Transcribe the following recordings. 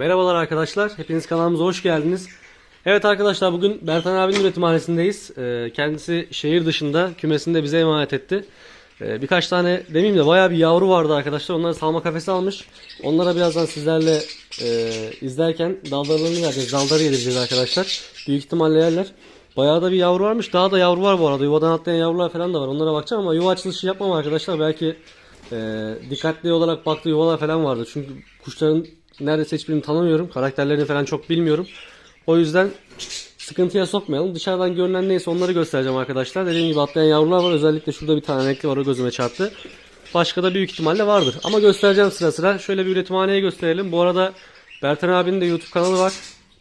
Merhabalar arkadaşlar. Hepiniz kanalımıza hoş geldiniz. Evet arkadaşlar bugün Bertan abinin üretimhanesindeyiz. Ee, Kendisi şehir dışında kümesinde bize emanet etti. Ee, Birkaç tane demeyeyim de bayağı bir yavru vardı arkadaşlar. Onları salma kafesi almış. Onlara birazdan sizlerle e, izlerken dallarlarını vereceğiz. Dalları yedireceğiz arkadaşlar. Büyük ihtimalle yerler. Bayağı da bir yavru varmış. Daha da yavru var bu arada. Yuvadan atlayan yavrular falan da var. Onlara bakacağım ama yuva açılışı yapmam arkadaşlar. Belki e, dikkatli olarak baktığı yuvalar falan vardı. Çünkü kuşların neredeyse hiçbirini tanımıyorum. Karakterlerini falan çok bilmiyorum. O yüzden sıkıntıya sokmayalım. Dışarıdan görünen neyse onları göstereceğim arkadaşlar. Dediğim gibi atlayan yavrular var. Özellikle şurada bir tane renkli var. O gözüme çarptı. Başka da büyük ihtimalle vardır. Ama göstereceğim sıra sıra. Şöyle bir üretimhaneyi gösterelim. Bu arada Bertan abinin de YouTube kanalı var.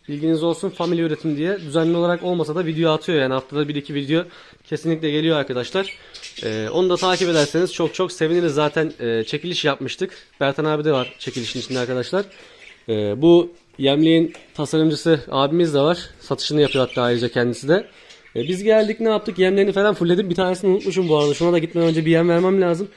Bilginiz olsun Family Üretim diye. Düzenli olarak olmasa da video atıyor yani haftada 1-2 video kesinlikle geliyor arkadaşlar. Ee, onu da takip ederseniz çok çok seviniriz. Zaten e, çekiliş yapmıştık. Bertan abi de var çekilişin içinde arkadaşlar. Ee, bu yemliğin tasarımcısı abimiz de var. Satışını yapıyor hatta ayrıca kendisi de. Ee, biz geldik ne yaptık? Yemlerini falan fullledim. Bir tanesini unutmuşum bu arada. Şuna da gitmeden önce bir yem vermem lazım.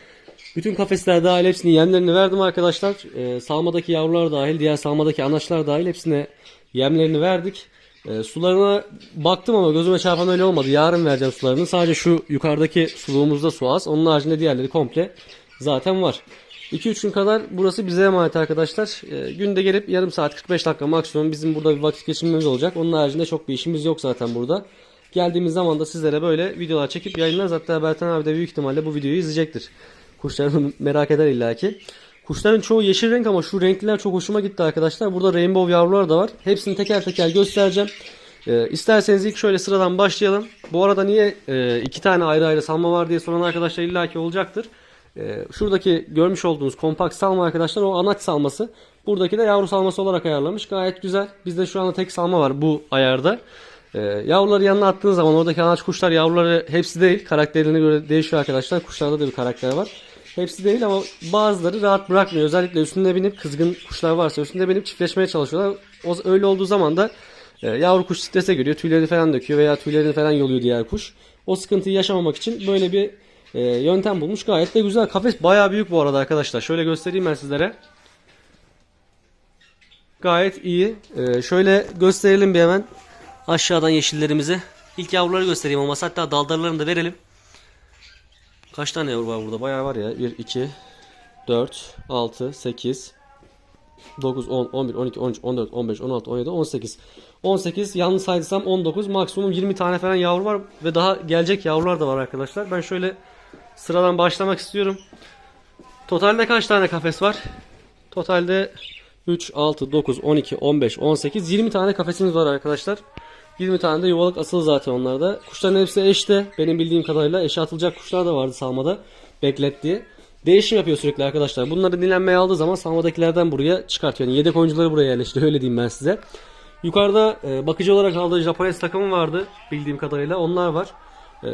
Bütün kafesler dahil hepsini yemlerini verdim arkadaşlar. Ee, salmadaki yavrular dahil, diğer salmadaki anaçlar dahil hepsine yemlerini verdik. Ee, sularına baktım ama gözüme çarpan öyle olmadı. Yarın vereceğim sularını. Sadece şu yukarıdaki suluğumuzda su az. Onun haricinde diğerleri komple zaten var. 2-3 gün kadar burası bize emanet arkadaşlar. Ee, günde gelip yarım saat 45 dakika maksimum bizim burada bir vakit geçirmemiz olacak. Onun haricinde çok bir işimiz yok zaten burada. Geldiğimiz zaman da sizlere böyle videolar çekip yayınlarız. Hatta Bertan abi de büyük ihtimalle bu videoyu izleyecektir. Kuşlarını merak eder illaki. Kuşların çoğu yeşil renk ama şu renkliler çok hoşuma gitti arkadaşlar. Burada rainbow yavrular da var. Hepsini teker teker göstereceğim. Ee, isterseniz ilk şöyle sıradan başlayalım. Bu arada niye e, iki tane ayrı ayrı salma var diye soran arkadaşlar illaki olacaktır. Ee, şuradaki görmüş olduğunuz kompakt salma arkadaşlar o anaç salması. Buradaki de yavru salması olarak ayarlamış. Gayet güzel. Bizde şu anda tek salma var bu ayarda. Ee, yavruları yanına attığınız zaman oradaki anaç kuşlar yavruları hepsi değil. Karakterine göre değişiyor arkadaşlar. Kuşlarda da bir karakter var. Hepsi değil ama bazıları rahat bırakmıyor. Özellikle üstünde binip kızgın kuşlar varsa üstünde binip çiftleşmeye çalışıyorlar. O, öyle olduğu zaman da e, yavru kuş strese giriyor. Tüyleri falan döküyor veya tüylerini falan yoluyor diğer kuş. O sıkıntıyı yaşamamak için böyle bir e, yöntem bulmuş. Gayet de güzel. Kafes bayağı büyük bu arada arkadaşlar. Şöyle göstereyim ben sizlere. Gayet iyi. E, şöyle gösterelim bir hemen aşağıdan yeşillerimizi. İlk yavruları göstereyim ama hatta daldarlarını da verelim. Kaç tane yavru var burada? Bayağı var ya. 1, 2, 4, 6, 8, 9, 10, 11, 12, 13, 14, 15, 16, 17, 18. 18 yanlış saydıysam 19 maksimum 20 tane falan yavru var ve daha gelecek yavrular da var arkadaşlar. Ben şöyle sıradan başlamak istiyorum. Totalde kaç tane kafes var? Totalde 3, 6, 9, 12, 15, 18, 20 tane kafesimiz var arkadaşlar. 20 tane de yuvalık asılı zaten onlarda. Kuşların hepsi eşte. Benim bildiğim kadarıyla eşe atılacak kuşlar da vardı salmada. Beklet. Değişim yapıyor sürekli arkadaşlar. Bunları dinlenmeye aldığı zaman salmadakilerden buraya çıkartıyor. Yani yedek oyuncuları buraya yerleştiriyor. Öyle diyeyim ben size. Yukarıda e, bakıcı olarak aldığı Japones takımı vardı. Bildiğim kadarıyla. Onlar var. E,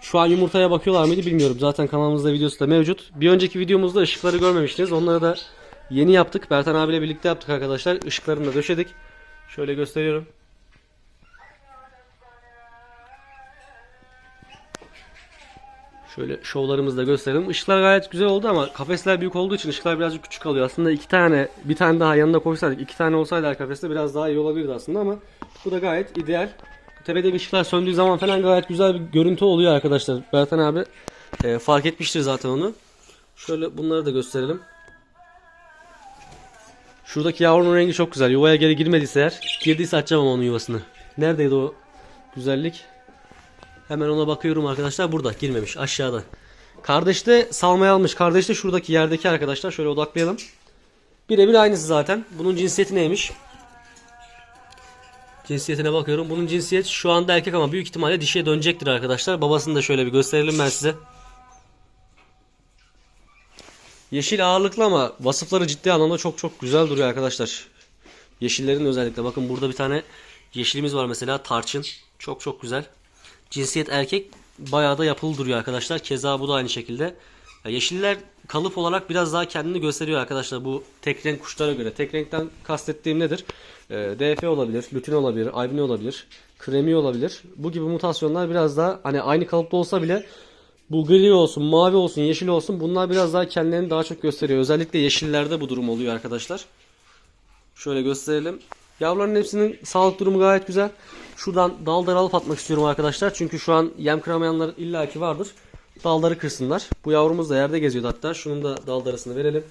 şu an yumurtaya bakıyorlar mıydı bilmiyorum. Zaten kanalımızda videosu da mevcut. Bir önceki videomuzda ışıkları görmemiştiniz. Onları da yeni yaptık. Bertan abiyle birlikte yaptık arkadaşlar. Işıklarını da döşedik. Şöyle gösteriyorum. Şöyle şovlarımızı da gösterelim. Işıklar gayet güzel oldu ama kafesler büyük olduğu için ışıklar birazcık küçük kalıyor. Aslında iki tane, bir tane daha yanında koysaydık, iki tane olsaydı her kafeste biraz daha iyi olabilirdi aslında ama bu da gayet ideal. Tepede bir ışıklar söndüğü zaman falan gayet güzel bir görüntü oluyor arkadaşlar. Bertan abi e, fark etmiştir zaten onu. Şöyle bunları da gösterelim. Şuradaki yavrunun rengi çok güzel. Yuvaya geri girmediyse eğer, girdiyse açacağım onun yuvasını. Neredeydi o güzellik? Hemen ona bakıyorum arkadaşlar. Burada girmemiş aşağıda. Kardeş de salmaya almış. Kardeş de şuradaki yerdeki arkadaşlar. Şöyle odaklayalım. Birebir aynısı zaten. Bunun cinsiyeti neymiş? Cinsiyetine bakıyorum. Bunun cinsiyet şu anda erkek ama büyük ihtimalle dişiye dönecektir arkadaşlar. Babasını da şöyle bir gösterelim ben size. Yeşil ağırlıklı ama vasıfları ciddi anlamda çok çok güzel duruyor arkadaşlar. Yeşillerin özellikle. Bakın burada bir tane yeşilimiz var mesela tarçın. Çok çok güzel. Cinsiyet erkek bayağı da yapılı duruyor arkadaşlar. Keza bu da aynı şekilde. Yeşiller kalıp olarak biraz daha kendini gösteriyor arkadaşlar bu tek renk kuşlara göre. Tek renkten kastettiğim nedir? Ee, DF olabilir, lutin olabilir, albino olabilir, kremi olabilir. Bu gibi mutasyonlar biraz daha hani aynı kalıpta olsa bile bu gri olsun, mavi olsun, yeşil olsun bunlar biraz daha kendilerini daha çok gösteriyor. Özellikle yeşillerde bu durum oluyor arkadaşlar. Şöyle gösterelim. Yavruların hepsinin sağlık durumu gayet güzel. Şuradan dalları alıp atmak istiyorum arkadaşlar. Çünkü şu an yem kıramayanlar illaki vardır. Dalları kırsınlar. Bu yavrumuz da yerde geziyordu hatta. Şunun da dal darasını verelim.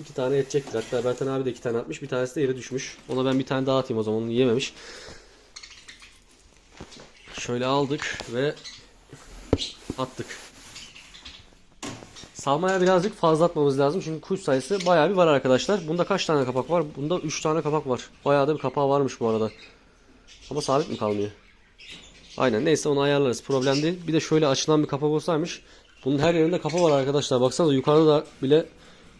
İki tane edecektir. Hatta Bertan abi de iki tane atmış. Bir tanesi de yere düşmüş. Ona ben bir tane daha atayım o zaman. Onu yememiş. Şöyle aldık ve attık. Salmaya birazcık fazla atmamız lazım. Çünkü kuş sayısı bayağı bir var arkadaşlar. Bunda kaç tane kapak var? Bunda 3 tane kapak var. Bayağı da bir kapağı varmış bu arada. Ama sabit mi kalmıyor? Aynen neyse onu ayarlarız. Problem değil. Bir de şöyle açılan bir kapak olsaymış. Bunun her yerinde kapağı var arkadaşlar. Baksanıza yukarıda da bile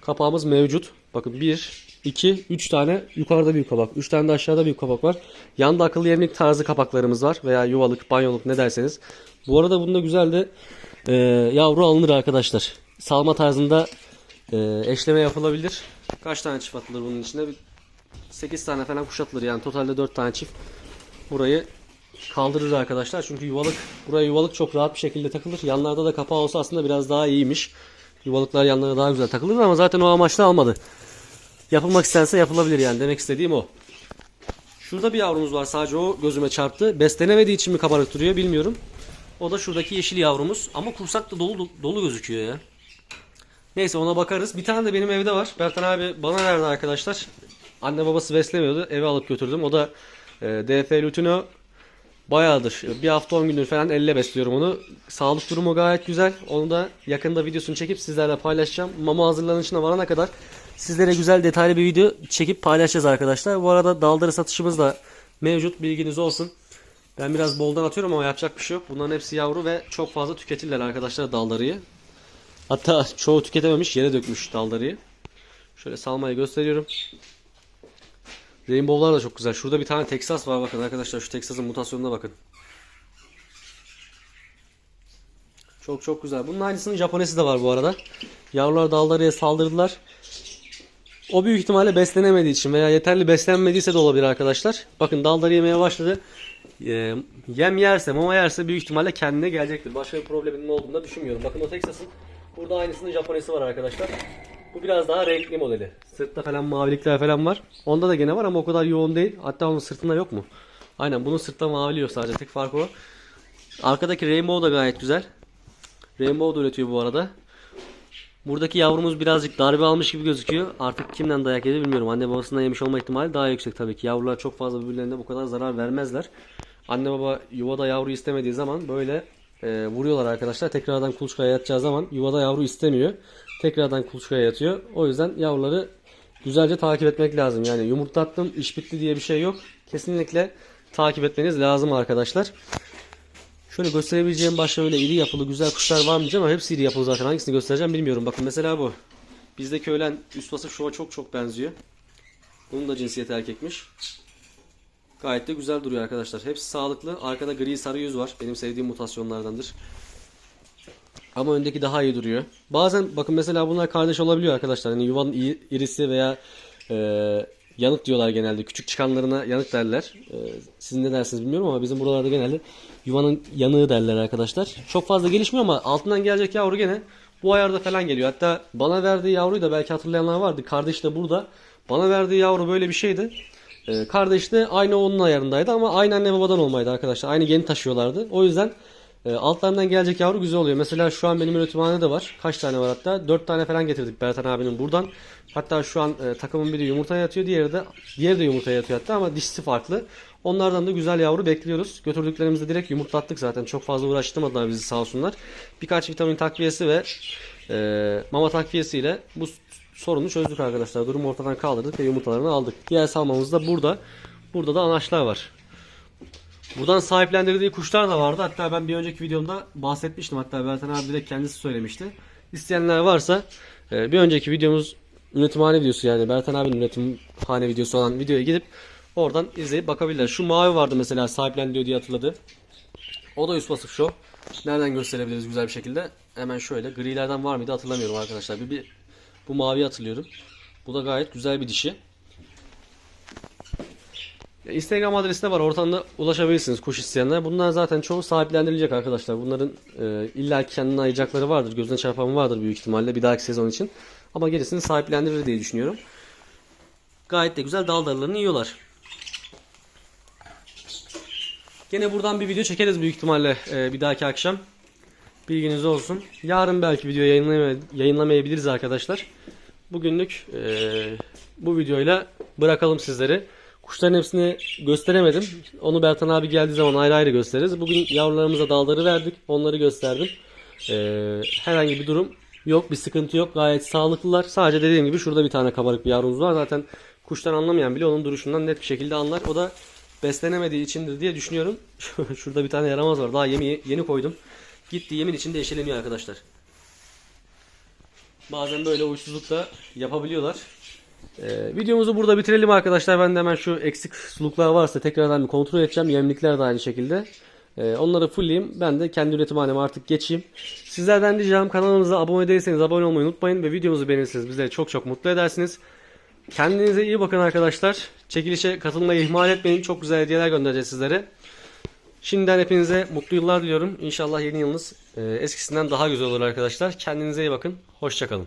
kapağımız mevcut. Bakın 1, 2, 3 tane yukarıda büyük kapak. 3 tane de aşağıda büyük kapak var. Yanda akıllı yemlik tarzı kapaklarımız var. Veya yuvalık, banyoluk ne derseniz. Bu arada bunda güzel de e, yavru alınır arkadaşlar. Salma tarzında e, eşleme yapılabilir. Kaç tane çift atılır bunun içinde? Bir 8 tane falan kuş yani totalde 4 tane çift. Burayı kaldırır arkadaşlar. Çünkü yuvalık buraya yuvalık çok rahat bir şekilde takılır. Yanlarda da kapağı olsa aslında biraz daha iyiymiş. Yuvalıklar yanlara daha güzel takılır ama zaten o amaçla almadı. Yapılmak istense yapılabilir yani. Demek istediğim o. Şurada bir yavrumuz var. Sadece o gözüme çarptı. Beslenemediği için mi kabarık duruyor bilmiyorum. O da şuradaki yeşil yavrumuz. Ama kursak da dolu dolu gözüküyor ya. Neyse ona bakarız. Bir tane de benim evde var. Bertan abi bana verdi arkadaşlar. Anne babası beslemiyordu. Eve alıp götürdüm. O da e, DF Lutino bayağıdır. Bir hafta 10 gündür falan elle besliyorum onu. Sağlık durumu gayet güzel. Onu da yakında videosunu çekip sizlerle paylaşacağım. Mama hazırlanışına varana kadar sizlere güzel detaylı bir video çekip paylaşacağız arkadaşlar. Bu arada daldırı satışımız da mevcut. Bilginiz olsun. Ben biraz boldan atıyorum ama yapacak bir şey yok. Bunların hepsi yavru ve çok fazla tüketirler arkadaşlar daldarıyı. Hatta çoğu tüketememiş yere dökmüş daldarıyı. Şöyle salmayı gösteriyorum. Rainbow'lar da çok güzel. Şurada bir tane Texas var bakın arkadaşlar. Şu Texas'ın mutasyonuna bakın. Çok çok güzel. Bunun aynısının Japonesi de var bu arada. Yavrular daldarıya saldırdılar. O büyük ihtimalle beslenemediği için veya yeterli beslenmediyse de olabilir arkadaşlar. Bakın daldarı yemeye başladı. Ee, yem yerse, mama yerse büyük ihtimalle kendine gelecektir. Başka bir probleminin olduğunu da düşünmüyorum. Bakın o Texas'ın burada aynısının Japonesi var arkadaşlar. Bu biraz daha renkli modeli. Sırtta falan mavilikler falan var. Onda da gene var ama o kadar yoğun değil. Hatta onun sırtında yok mu? Aynen bunun sırtta mavili yok sadece. Tek farkı o. Arkadaki Rainbow da gayet güzel. Rainbow da üretiyor bu arada. Buradaki yavrumuz birazcık darbe almış gibi gözüküyor. Artık kimden dayak yedi bilmiyorum. Anne babasından yemiş olma ihtimali daha yüksek tabii ki. Yavrular çok fazla birbirlerine bu kadar zarar vermezler. Anne baba yuvada yavru istemediği zaman böyle e, vuruyorlar arkadaşlar. Tekrardan kuluçkaya yatacağı zaman yuvada yavru istemiyor. Tekrardan kuluçkaya yatıyor. O yüzden yavruları güzelce takip etmek lazım. Yani yumurtlattım iş bitti diye bir şey yok. Kesinlikle takip etmeniz lazım arkadaşlar. Şöyle gösterebileceğim başka öyle iri yapılı güzel kuşlar var mı diyeceğim ama hepsi iri yapılı zaten. Hangisini göstereceğim bilmiyorum. Bakın mesela bu. Bizdeki ölen üst basıp şova çok çok benziyor. Bunun da cinsiyeti erkekmiş. Gayet de güzel duruyor arkadaşlar. Hepsi sağlıklı. Arkada gri sarı yüz var. Benim sevdiğim mutasyonlardandır. Ama öndeki daha iyi duruyor. Bazen bakın mesela bunlar kardeş olabiliyor arkadaşlar. Hani yuvanın irisi veya e, yanık diyorlar genelde. Küçük çıkanlarına yanık derler. E, siz ne dersiniz bilmiyorum ama bizim buralarda genelde yuvanın yanığı derler arkadaşlar. Çok fazla gelişmiyor ama altından gelecek yavru gene bu ayarda falan geliyor. Hatta bana verdiği yavruyu da belki hatırlayanlar vardı. Kardeş de burada. Bana verdiği yavru böyle bir şeydi. Ee, kardeş de aynı onun ayarındaydı ama aynı anne babadan olmaydı arkadaşlar. Aynı geni taşıyorlardı. O yüzden e, altlarından gelecek yavru güzel oluyor. Mesela şu an benim üretimhanede de var. Kaç tane var hatta? 4 tane falan getirdik Bertan abinin buradan. Hatta şu an e, takımın biri yumurtaya yatıyor. Diğeri de diğeri de yumurtaya yatıyor hatta ama dişisi farklı. Onlardan da güzel yavru bekliyoruz. Götürdüklerimizde direkt yumurtlattık zaten. Çok fazla uğraştırmadılar bizi sağ olsunlar. Birkaç vitamin takviyesi ve e, mama takviyesiyle bu sorunu çözdük arkadaşlar. Durumu ortadan kaldırdık ve yumurtalarını aldık. Diğer salmamız da burada. Burada da anaçlar var. Buradan sahiplendirdiği kuşlar da vardı. Hatta ben bir önceki videomda bahsetmiştim. Hatta Bertan abi direkt kendisi söylemişti. İsteyenler varsa e, bir önceki videomuz üretimhane videosu yani Bertan abinin üretimhane videosu olan videoya gidip oradan izleyip bakabilirler. Şu mavi vardı mesela sahiplendiriyor diye hatırladı. O da üst basıp şu. Nereden gösterebiliriz güzel bir şekilde? Hemen şöyle. Grilerden var mıydı hatırlamıyorum arkadaşlar. Bir, bir bu mavi hatırlıyorum. Bu da gayet güzel bir dişi. Instagram adresi de var. Oradan da ulaşabilirsiniz kuş isteyenler. Bunlar zaten çoğu sahiplendirilecek arkadaşlar. Bunların e, illa kendine ayıracakları vardır. Gözüne çarpan vardır büyük ihtimalle bir dahaki sezon için. Ama gerisini sahiplendirir diye düşünüyorum. Gayet de güzel dal darlarını yiyorlar. Gene buradan bir video çekeriz büyük ihtimalle e, bir dahaki akşam. Bilginiz olsun. Yarın belki video yayınlamay- yayınlamayabiliriz arkadaşlar. Bugünlük e, bu videoyla bırakalım sizleri. Kuşların hepsini gösteremedim. Onu Bertan abi geldiği zaman ayrı ayrı gösteririz. Bugün yavrularımıza dalları verdik. Onları gösterdim. E, herhangi bir durum yok. Bir sıkıntı yok. Gayet sağlıklılar. Sadece dediğim gibi şurada bir tane kabarık bir yavrumuz var. Zaten kuştan anlamayan bile onun duruşundan net bir şekilde anlar. O da beslenemediği içindir diye düşünüyorum. Şurada bir tane yaramaz var. Daha yemi yeni koydum. Gitti yemin içinde eşeleniyor arkadaşlar. Bazen böyle uysuzluk da yapabiliyorlar. Ee, videomuzu burada bitirelim arkadaşlar. Ben de hemen şu eksik suluklar varsa tekrardan bir kontrol edeceğim. Yemlikler de aynı şekilde. Ee, onları fullleyeyim. Ben de kendi üretimhaneme artık geçeyim. Sizlerden ricam kanalımıza abone değilseniz abone olmayı unutmayın. Ve videomuzu beğenirseniz bizleri çok çok mutlu edersiniz. Kendinize iyi bakın arkadaşlar. Çekilişe katılmayı ihmal etmeyin. Çok güzel hediyeler göndereceğiz sizlere. Şimdiden hepinize mutlu yıllar diliyorum. İnşallah yeni yılınız e, eskisinden daha güzel olur arkadaşlar. Kendinize iyi bakın. Hoşçakalın.